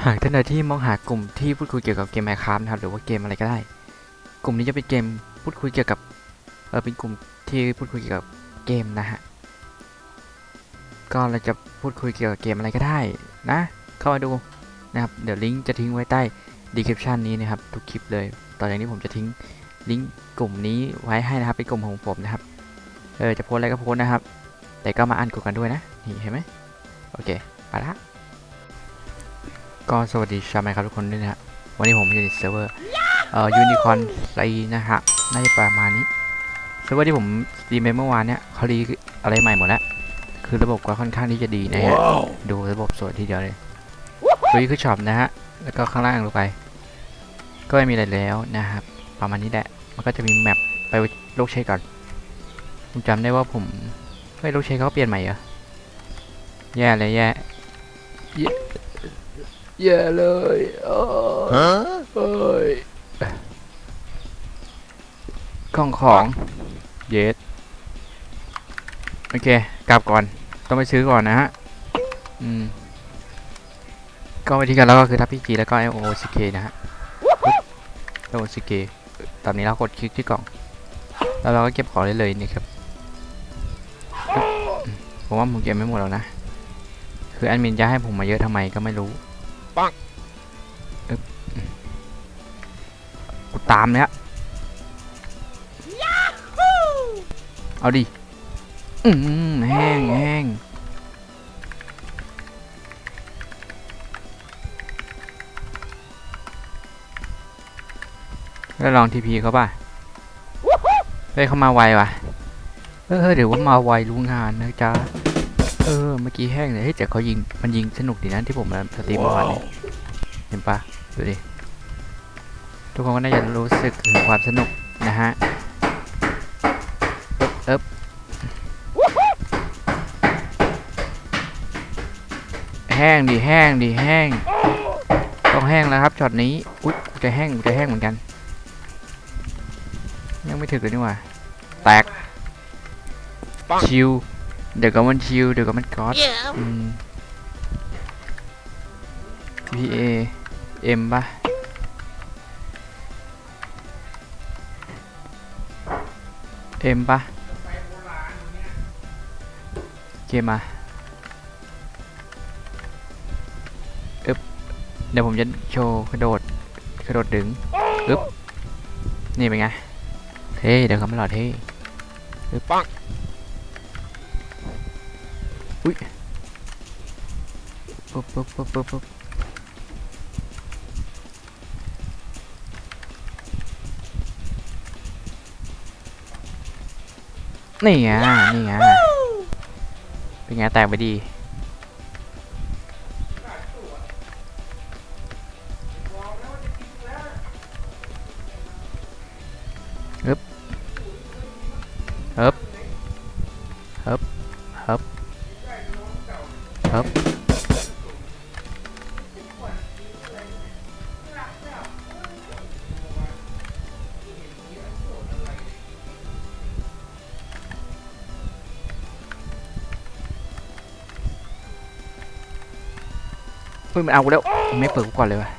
หากท่านใดที่มองหากลุ่มที่พูดคุยเกี่ยวกับเกม Minecraft นะครับหรือว่าเกมอะไรก็ได้ กลุ่มนี้จะเป็นเกมพูดคุยเกี่ยวกับเออเป็นกลุ่มที่พูดคุยเกี่ยวกับเกมนะฮะก็เราจะพูดคุยเกี่ยวกับเกมอะไรก็ได้นะ เข้ามาดูนะครับเดี๋ยวลิงก์จะทิ้งไว้ใต้ description นี้นะครับทุกคลิปเลยต่อจากนี้ผมจะทิ้งลิงก์กลุ่มนี้ไว้ให้นะครับเป็นกลุ่มของผมนะครับเออจะโพสอะไรก็โพสนะครับ แต่ก็มาอ่านกดกันด้วยนะนี่เห็นไหมโอเคไปละ ก็สวัสดีชาวไมค์ครับทุกคนด้วยนะฮะ วันนี้ผมอยู่ในเซิร์ฟเวอร์เอ่อยูนิคอนไลนะฮะ น่าจะประมาณนี้ เซิร์ฟเวอร์ที่ผมสตรีมไปเมื่อวานเนี่ยเขารีอะไรใหม่หมดแล้ว คือระบบก็ค่อนข้างที่จะดีนะฮะ ดูระบบสวยทีเดียวเลยตัวนี้คือช็อปนะฮะ แล้วก็ข้างล่างลงไป ก็ไม่มีอะไรแล้วนะครับ ประมาณนี้แหละ มันก็จะมีแมปไปโลกเชคก่อนผมจำได้ว่าผมเฮ้ยโลกเชคเขาเปลี่ยนใหม่เหรอ แย่เลยแย่ แย่แย่เลยเอ้ยกล่องของเยสโอเค กลับก่อน ต้องไปซื้อก่อนนะฮะ อืม ก็วิธีการแล้วก็คือทับพีจีแล้วก็ L O C K นะฮะ L O C K ตอนนี้เรากดคลิกที่กล่อง แล้วเราก็เก็บของได้เลยนี่ครับอืมผมว่าผมเก็บไม่หมดแล้วนะ คือแอดมินจะให้ผมมาเยอะทำไมก็ไม่รู้ กูตามเนี่ยเอาดิ อืมแห้งแห้งแล้วลองทีพีเขาป่ะ เฮ้ยเขามาไวว่ะ เออเดี๋ยวว่ามาไวรู้งานนะจ๊ะ เออ เมื่อกี้แห้งเลยเฮ้ยแต่เขายิง มันยิงสนุกดีนะที่ผมมาสตรีมเมื่อวานนี้เห็นปะดูดิ ทุกคนก็น่าจะรู้สึกถึงความสนุกนะฮะเอ๊บแห้งดิแห้งดิแห้ง ต้องแห้งแล้วครับช็อตนี้อุ๊ยกูจะแห้งกูจะแห้งเหมือนกัน ยังไม่ถึงเลยนี่หว่า แตกชิว เดี๋ยวก็มันชิวเดี๋ยวก็มันก๊อตอืม P A M ป่ะเอ็มปะเกมมาอึบเดี๋ยวผมจะโชว์กระโดดกระโดดดึงอึบนี่เป็นไงเท่เดี๋ยวเขาไม่หลอดเท่อึบปัง อุ้ยปุ๊บปุ๊บปุ๊บปุ๊บปุ๊บนี่ไงนี่ไงเป็นไงแตกไปดีฮึบฮึบฮึบฮึบ ฮึบเฮ้ยมันเอากูแล้วไม่เปิดกูก่อนเลยวะ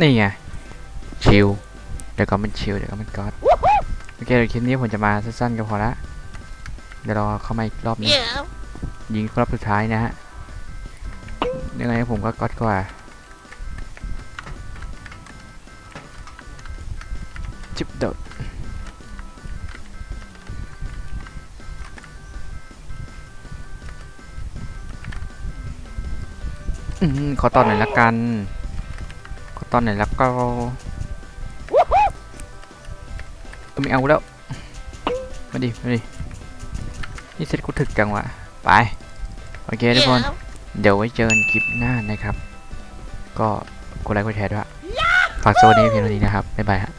นี่ไงชิลเดี๋ยวก็มันชิลเดี๋ยวก็มันก๊อด โอเคเดี๋ยวคลิปนี้ผมจะมาสั้นๆก็พอละเดี๋ยวรอเข้ามาอีกรอบนึงยิงรอบสุดท้ายนะฮะยังไงผมก็ก๊อดกว่าจิบโดดอืมขอตอนหน่อยละกัน ขอตอนหน่อยแล้วก็เออ ไม่เอาแล้ว มาดิ มาดิ นี่เซ็ตกูถึกจังวะ ไป โอเคทุกคน เดี๋ยวไว้เจอกันคลิปหน้านะครับ ก็กดไลค์กดแชร์ด้วยฝากโซนนี้เพียงเท่านี้นะครับ บ๊ายบายฮะ